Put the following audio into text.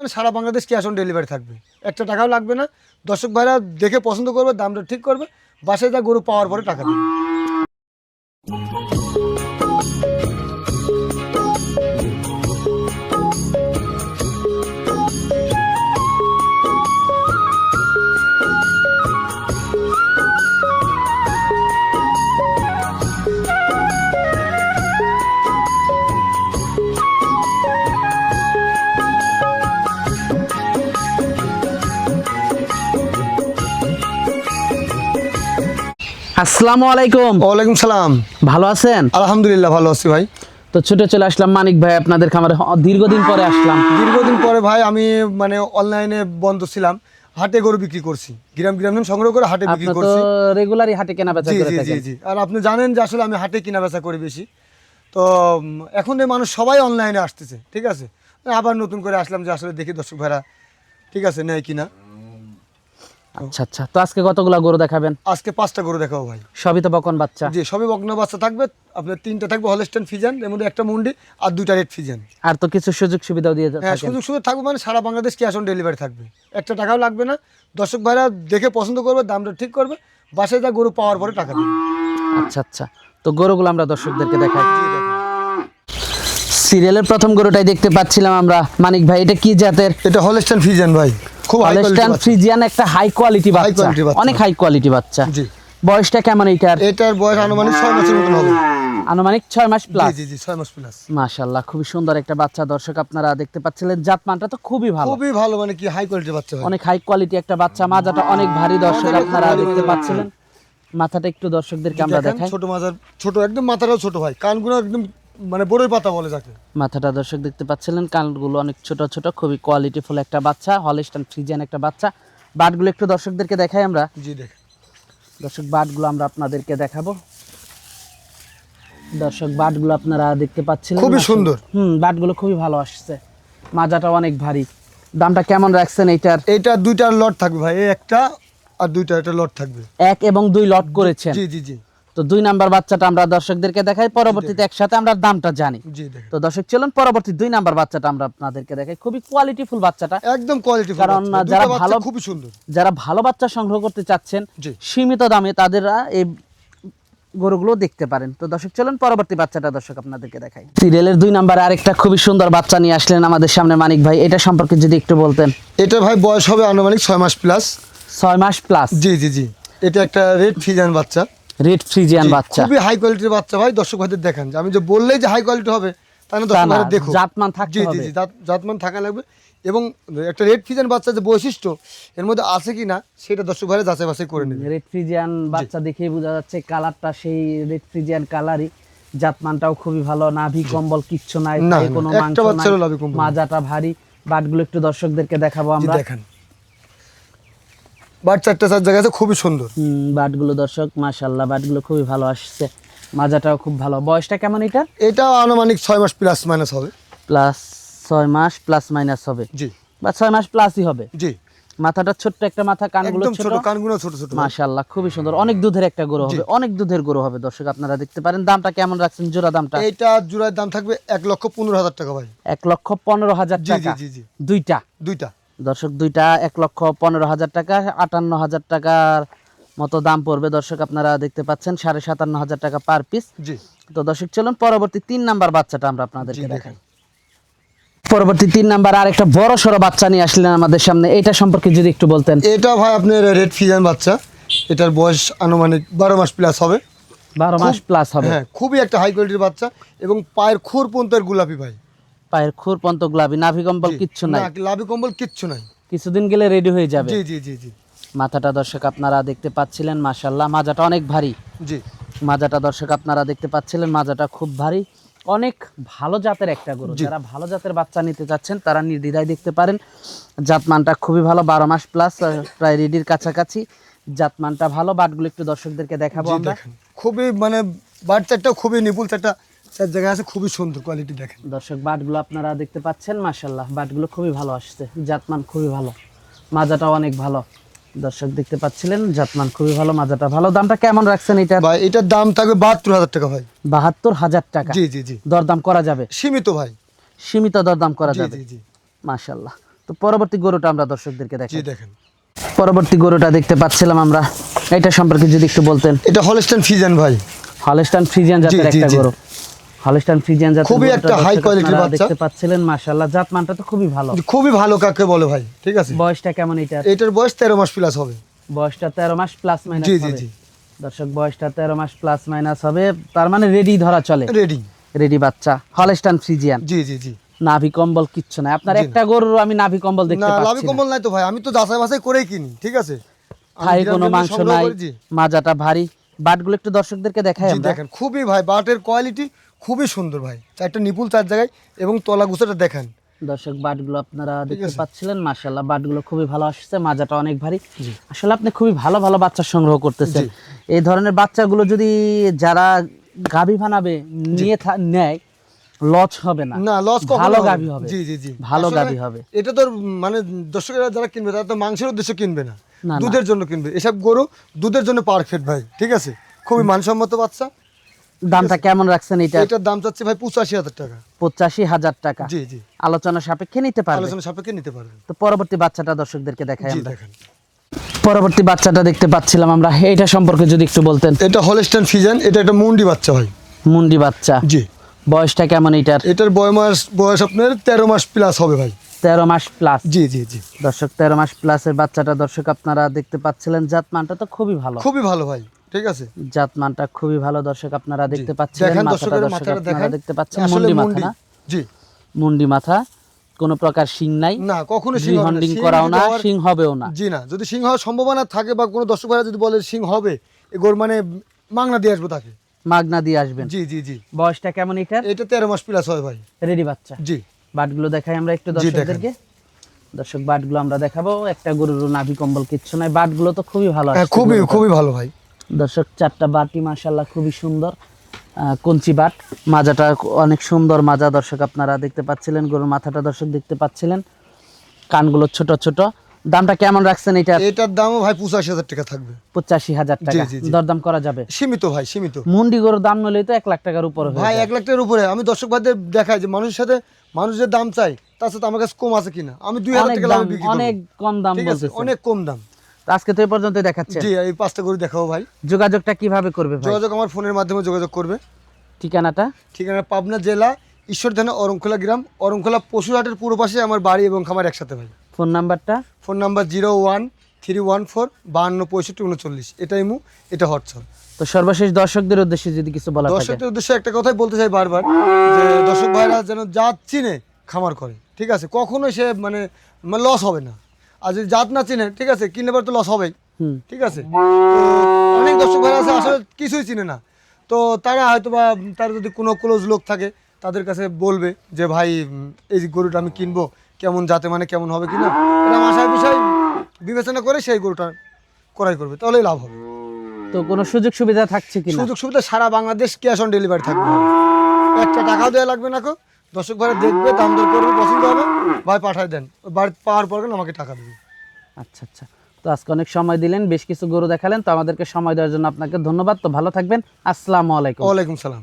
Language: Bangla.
মানে সারা বাংলাদেশ ক্যাশ অন ডেলিভারি থাকবে। একটা টাকাও লাগবে না। দর্শক ভাইরা দেখে পছন্দ করবে, দামটা ঠিক করবে। বাসায় যা গরু পাওয়ার পরে টাকা দেবে। আসসালামু আলাইকুম। ওয়ালাইকুম সালাম। ভালো আছেন? আলহামদুলিল্লাহ ভালো আছি ভাই। তো ছুটে চলে আসলাম মানিক ভাই আপনাদের খামারে। দীর্ঘদিন পরে আসলাম। দীর্ঘদিন পরে ভাই আমি মানে অনলাইনে বন্ধ ছিলাম। হাটে গরু বিক্রি করছি। গ্রাম গ্রাম সংগ্রহ করে হাটে বিক্রি আপনি তো করছি। রেগুলারই হাটে কেনা বেচা করে জি জি জি। আর আপনি জানেন যে আসলে আমি হাটে কিনা বেচা করি বেশি। তো এখন এই মানুষ সবাই অনলাইনে আসতেছে ঠিক আছে? আবার নতুন করে আসলাম যে আসলে দেখি দর্শক ভাইরা ঠিক আছে নেয় কিনা। আচ্ছা আচ্ছা। তো আজকে কতগুলা গরু দেখাবেন? আজকে পাঁচটা গরু দেখাবো ভাই। সবই তো বকন বাচ্চা। জি সবই বগ্ন বাচ্চা থাকবে। আপনার তিনটা থাকবে হলস্টেন ফিজান এর মধ্যে একটা মুন্ডি আর দুইটা রেড ফিজান আর তো কিছু সুযোগ সুবিধাও দিয়ে হ্যাঁ সুযোগ সুযোগ থাকবে মানে সারা বাংলাদেশ ক্যাশ অন ডেলিভারি থাকবে। একটা টাকাও লাগবে না। দর্শক ভাইরা দেখে পছন্দ করবে দামটা ঠিক করবে। বাসায় যা গরু পাওয়ার পরে টাকা দেবে। আচ্ছা আচ্ছা। তো গরুগুলো আমরা দর্শকদেরকে দেখাই। সিরিয়ালের প্রথম গরুটাই দেখতে পাচ্ছিলাম আমরা। মানিক ভাই এটা কি জাতের? এটা হলস্টেন ফিজান ভাই। খুব হলস্টাইন ফ্রিজিয়ান একটা হাই কোয়ালিটি বাচ্চা। অনেক হাই কোয়ালিটি বাচ্চা। জি। বয়সটা কেমন এইটার? এটার বয়স আনুমানিক ছয় মাসের মতন হবে। আনুমানিক ছয় মাস প্লাস জি জি জি ছয় মাস প্লাস মাশাল্লাহ খুবই সুন্দর একটা বাচ্চা। দর্শক আপনারা দেখতে পাচ্ছিলেন জাতমানটা তো খুবই ভালো। খুবই ভালো মানে কি হাই কোয়ালিটির বাচ্চা অনেক হাই কোয়ালিটি একটা বাচ্চা। মাজাটা অনেক ভারী দর্শক আপনারা দেখতে মাজার পাচ্ছিলেন। মাথাটা একটু দর্শকদেরকে আমরা দেখাই। ছোট মাজার ছোট একদম মাথাটাও ছোট ভাই কানগুলো একদম মানে বড়ই পাতা বলে যাকে। মাথাটা দর্শক দেখতে পাচ্ছিলেন কানগুলো অনেক ছোট ছোট খুবই কোয়ালিটিফুল একটা বাচ্চা হলিস্টান ফ্রিজিয়ান একটা বাচ্চা। বাটগুলো একটু দর্শকদেরকে দেখাই আমরা। জি দেখেন। দর্শক বাটগুলো আমরা আপনাদেরকে দেখাবো। দর্শক বাটগুলো আপনারা দেখতে পাচ্ছিলেন খুবই সুন্দর। হুম বাটগুলো খুবই ভালো আসছে। মাজাটা অনেক ভারী। দামটা কেমন রাখছেন এইটার? এইটা দুইটার লট থাকবে ভাই এই একটা আর দুইটা একটা লট থাকবে। এক এবং দুই লট করেছেন। জি জি জি। তো দুই নাম্বার বাচ্চাটা আমরা দর্শকদেরকে দেখাই পরবর্তীতে একসাথে আমরা দামটা জানি। তো দর্শক চলুন পরবর্তী দুই নাম্বার বাচ্চাটা আমরা আপনাদেরকে দেখাই। খুবই কোয়ালিটিফুল বাচ্চাটা। একদম কোয়ালিটি কারণ যারা ভালো খুবই সুন্দর। যারা ভালো বাচ্চা সংগ্রহ করতে চাচ্ছেন সীমিত দামে তাদেরা এই গরুগুলো দেখতে পারেন। তো দর্শক চলুন পরবর্তী বাচ্চাটা দর্শক আপনাদেরকে দেখাই। সিরিয়ালের দুই নাম্বারে আরেকটা খুবই সুন্দর বাচ্চা নিয়ে আসলেন আমাদের সামনে মানিক ভাই। এটা সম্পর্কে যদি একটু বলতেন। এটা ভাই বয়স হবে আনুমানিক ছয় মাস প্লাস ছয় মাস প্লাস জি জি জি। এটা একটা রেড ফিজান বাচ্চা। রেড ফ্রিজিয়ান বাচ্চা। খুবই হাই কোয়ালিটির বাচ্চা ভাই দর্শক ভাইদের দেখেন। যে আমি যে বললেই যে হাই কোয়ালিটি হবে তা না দর্শক ভাইরা দেখো জাতমান থাকতে জি জি জি জাতমান থাকা লাগবে। এবং একটা রেড ফিজান বাচ্চা যে বৈশিষ্ট্য এর মধ্যে আছে কি না সেটা দর্শক ভাইরা যাচাই বাছাই করে নেবে। রেড ফ্রিজিয়ান বাচ্চা দেখেই বোঝা যাচ্ছে কালারটা সেই রেড ফ্রিজিয়ান কালারই। জাতমানটাও খুবই ভালো নাভি কম্বল কিচ্ছু নাই কোনো একটা মাংস নাই। কম্বল মাজাটা ভারী। বাটগুলো একটু দর্শকদেরকে দেখাবো আমরা। দেখেন। বাট চারটা চার জায়গা আছে খুবই সুন্দর। বাটগুলো দর্শক মাশাল্লাহ বাটগুলো খুবই ভালো আসছে। মাজাটাও খুব ভালো। বয়সটা কেমন এটা এটা আনুমানিক ছয় মাস প্লাস মাইনাস হবে। প্লাস ছয় মাস প্লাস মাইনাস হবে? জি। বা ছয় মাস প্লাসই হবে? জি। মাথাটা ছোট্ট একটা মাথা কানগুলো ছোট কানগুলো ছোট ছোট। মাশাল্লাহ খুবই সুন্দর। অনেক দুধের একটা গরু হবে অনেক দুধের গরু হবে দর্শক আপনারা দেখতে পারেন। দামটা কেমন রাখছেন? জোড়া দামটা? এইটা জোড়ার দাম থাকবে এক লক্ষ পনেরো হাজার টাকা ভাই। এক লক্ষ পনেরো হাজার জি জি টাকা। জি জি। দুইটা? দুইটা। দর্শক দুইটা এক লক্ষ পনেরো হাজার টাকা আটান্ন হাজার টাকার মতো দাম পড়বে। দর্শক আপনারা দেখতে পাচ্ছেন সাড়ে সাতান্ন হাজার টাকা পার পিস তো দর্শক চলুন পরবর্তী তিন নাম্বার বাচ্চাটা আমরা আপনাদেরকে দেখাই। পরবর্তী তিন নাম্বার আর একটা বড় সড়ো বাচ্চা নিয়ে আসলেন আমাদের সামনে। এটা সম্পর্কে যদি একটু বলতেন। এটা ভাই আপনার রেড ফিজান বাচ্চা। এটার বয়স আনুমানিক বারো মাস প্লাস হবে। বারো মাস প্লাস হবে। হ্যাঁ খুবই একটা হাই কোয়ালিটির বাচ্চা এবং পায়ের খুর পর্যন্ত গোলাপি ভাই। পায়ের খুর পন্ত গুলাবি নাভি কম্বল কিচ্ছু নাই। লাভি কম্বল কিচ্ছু নাই। কিছুদিন গেলে রেডি হয়ে যাবে। জি জি জি জি। মাথাটা দর্শক আপনারা দেখতে পাচ্ছিলেন মাশাল্লাহ মাজাটা অনেক ভারী। জি। মাজাটা দর্শক আপনারা দেখতে পাচ্ছিলেন মাজাটা খুব ভারী। অনেক ভালো জাতের একটা গরু। যারা ভালো জাতের বাচ্চা নিতে চাচ্ছেন তারা নির্দ্বিধায় দেখতে পারেন। জাতমানটা খুবই ভালো বারো মাস প্লাস প্রায় রেডির কাছাকাছি। জাতমানটা ভালো বাটগুলো একটু দর্শকদেরকে দেখাবো আমরা। খুবই মানে বাট চারটা খুবই নিপুল চারটা চার জায়গায় আছে খুবই সুন্দর কোয়ালিটি দেখেন। দর্শক বাটগুলো আপনারা দেখতে পাচ্ছেন মাশাল্লাহ বাটগুলো খুবই ভালো আসছে জাতমান খুবই ভালো মাজাটাও অনেক ভালো। দর্শক দেখতে পাচ্ছিলেন জাতমান খুবই ভালো মাজাটা ভালো। দামটা কেমন রাখছেন এটা? ভাই এটার দাম থাকবে বাহাত্তর হাজার টাকা ভাই। বাহাত্তর হাজার টাকা। জি জি জি। দরদাম করা যাবে? সীমিত ভাই। সীমিত দরদাম করা যাবে? জি জি। মাশাল্লাহ তো পরবর্তী গরুটা আমরা দর্শকদেরকে জি দেখাই। দেখেন। পরবর্তী গরুটা দেখতে পাচ্ছিলাম আমরা। এটা সম্পর্কে যদি একটু বলতেন। এটা হলস্টেন ফিজেন ভাই। হলস্টাইন ফ্রিজিয়ান জাতের একটা। গরু। হলস্টাইন ফ্রিজিয়ান জাতের খুবই একটা high দর্শক বাচ্চা। দেখতে পাচ্ছিলেন মাশাআল্লাহ। জাত মানটা তো খুবই ভালো। খুবই ভালো কাকে বলে ভাই ঠিক আছে? বয়সটা কেমন এটা এটার বয়স তেরো মাস প্লাস হবে। বয়সটা তেরো মাস প্লাস মাইনাস জি জি জি। দর্শক বয়সটা তেরো মাস প্লাস মাইনাস হবে। তার মানে রেডি ধরা চলে। রেডি রেডি বাচ্চা। হলস্টাইন ফ্রিজিয়ান জি জি জি। নাভি কম্বল কিচ্ছু নাই। আপনার একটা গরুর আমি নাভি কম্বল দেখতে পাচ্ছি না। কম্বল নাই তো ভাই। আমি তো যাচাই বাছাই করেই কিনি ঠিক আছে? থাই কোনো মাংস নাই। মাজাটা ভারী। বাটগুলো একটু দর্শকদেরকে দেখাই আমরা। দেখেন খুবই ভাই বাটের কোয়ালিটি খুবই সুন্দর ভাই। চারটা নিপুল চার জায়গায় এবং তলা গুছাটা দেখেন। দর্শক বাটগুলো আপনারা দেখতে। পাচ্ছিলেন মাশাল্লাহ বাটগুলো খুবই ভালো আসছে মাজাটা অনেক ভারী। আসলে আপনি খুবই ভালো ভালো বাচ্চা সংগ্রহ করতেছেন। এই ধরনের বাচ্চাগুলো যদি যারা গাভী বানাবে নিয়ে নেয় লস হবে না। না লস ভালো গাভী হবে। জি জি জি। ভালো গাভী হবে। এটা তো মানে দর্শকেরা যারা কিনবে তারা তো মাংসের উদ্দেশ্যে কিনবে না। দুধের জন্য কিনবে। এসব গরু দুধের জন্য পারফেক্ট ভাই ঠিক আছে? খুবই মানসম্মত বাচ্চা। দামটা কেমন রাখছেন এটা? এটার দাম চাচ্ছে ভাই পঁচাশি হাজার টাকা। পঁচাশি হাজার টাকা। জি জি। আলোচনা সাপেক্ষে নিতে পারবে? আলোচনা সাপেক্ষে নিতে পারবেন তো পরবর্তী বাচ্চাটা দর্শকদেরকে দেখাই জি আমরা। দেখেন। পরবর্তী বাচ্চাটা দেখতে পাচ্ছিলাম আমরা। এটা সম্পর্কে যদি একটু বলতেন। এটা হলস্টাইন ফিজেন এটা একটা মুন্ডি বাচ্চা ভাই। মুন্ডি বাচ্চা। জি। বয়সটা কেমন এটার? এটার বয় মাস বয়স আপনার তেরো মাস প্লাস হবে ভাই। তেরো মাস প্লাস জি জি জি। দর্শক তেরো মাস প্লাসের বাচ্চাটা দর্শক আপনারা দেখতে পাচ্ছিলেন। জাত মানটা তো খুবই ভালো। খুবই ভালো ভাই। ঠিক আছে? জাত মানটা খুবই ভালো দর্শক আপনারা দেখতে দেখেন মাথাটা দর্শক আপনারা দেখতে পাচ্ছেন মুন্ডি মাথা না জি। মুন্ডি মাথা কোনো প্রকার শিং নাই। না কখনো শিং করাও না শিং হবেও না। জি না যদি সিং হওয়ার সম্ভাবনা থাকে বা কোনো দর্শক ভাইরা যদি বলে সিং হবে এ গোর মানে মাংনা দিয়ে আসব তাকে। মাগনা দিয়ে আসবেন। জি জি জি। বয়সটা কেমন এটার এটা তেরো মাস প্লাস হয় ভাই। রেডি বাচ্চা। জি। বাটগুলো দেখাই আমরা একটু দর্শকদেরকে। দর্শক বাটগুলো আমরা দেখাবো। একটা গরুর নাভি কম্বল কিচ্ছু নাই। বাটগুলো তো খুবই ভালো হ্যাঁ খুবই খুবই ভালো ভাই। দর্শক চারটা বাটি মাশাল্লাহ খুবই সুন্দর কঞ্চি বাট। মাজাটা অনেক সুন্দর মাজা দর্শক আপনারা দেখতে পাচ্ছিলেন গরুর মাথাটা দর্শক দেখতে পাচ্ছিলেন। কানগুলো ছোট ছোট। দামটা কেমন রাখছেন এটা? এটার দামও ভাই পঁচাশি হাজার টাকা থাকবে। পঁচাশি হাজার টাকা। দরদাম করা যাবে? সীমিত ভাই সীমিত। মুন্ডি গরুর দাম নিলেই তো এক লাখ টাকার উপরে ভাই। এক লাখ টাকার উপরে। আমি দর্শক ভাইদের দেখাই যে মানুষের সাথে মানুষের দাম চাই তার সাথে আমার কাছে কম আছে কিনা। আমি দুই হাজার অনেক টাকা অনেক কম দাম অনেক কম দাম। আজকে তো এই পর্যন্ত দেখাচ্ছে জি এই পাঁচটা গরু দেখাবো ভাই। যোগাযোগটা কীভাবে করবে ভাই? যোগাযোগ আমার ফোনের মাধ্যমে যোগাযোগ করবে। ঠিকানাটা? ঠিকানা পাবনা জেলা ঈশ্বরধানা অরংখোলা গ্রাম অরংখোলা পশুহাটের পূর্ব পাশে আমার বাড়ি এবং খামার একসাথে ভাই। Phone number? Phone number zero one three one four বাহান্ন পঁয়ষট্টি উনচল্লিশ। এটাই মু এটা হোয়াটসঅ্যাপ। তো সর্বশেষ দর্শকদের উদ্দেশ্যে যদি কিছু বলা দর্শকদের উদ্দেশ্যে একটা কথাই বলতে চাই বারবার যে দর্শক ভাইরা যেন জাত চিনে খামার করে। ঠিক আছে? কখনোই সে মানে লস হবে না। আর যদি জাত না চিনে ঠিক আছে কিনলে পরে তো লস হবেই। ঠিক আছে? অনেক দর্শক ভাইরা আছে আসলে কিছুই চিনে না। তো তারা হয়তো বা তার যদি কোনো ক্লোজ লোক থাকে তাদের কাছে বলবে যে ভাই এই গরুটা আমি কিনবো কেমন জাতে মানে কেমন হবে কিনা? এরকম আশার বিষয় বিবেচনা করে সেই গরুটা ক্রয় করবে তাহলেই লাভ হবে। তো কোনো সুযোগ সুবিধা থাকছে কি সুযোগ সুবিধা সারা বাংলাদেশ ক্যাশ অন ডেলিভারি থাকবে। একটা টাকাও দেওয়া লাগবে না কো। দর্শক ভাইরা দেখবে দাম দর করবে পছন্দ হবে ভাই পাঠায় দেন। বাড়ি পাওয়ার পর কেন আমাকে টাকা দেবে। আচ্ছা আচ্ছা। তো আজকে অনেক সময় দিলেন বেশ কিছু গরু দেখালেন তো আমাদেরকে সময় দেওয়ার জন্য আপনাকে ধন্যবাদ। তো ভালো থাকবেন। আসসালামু আলাইকুম। ওয়ালাইকুম সালাম।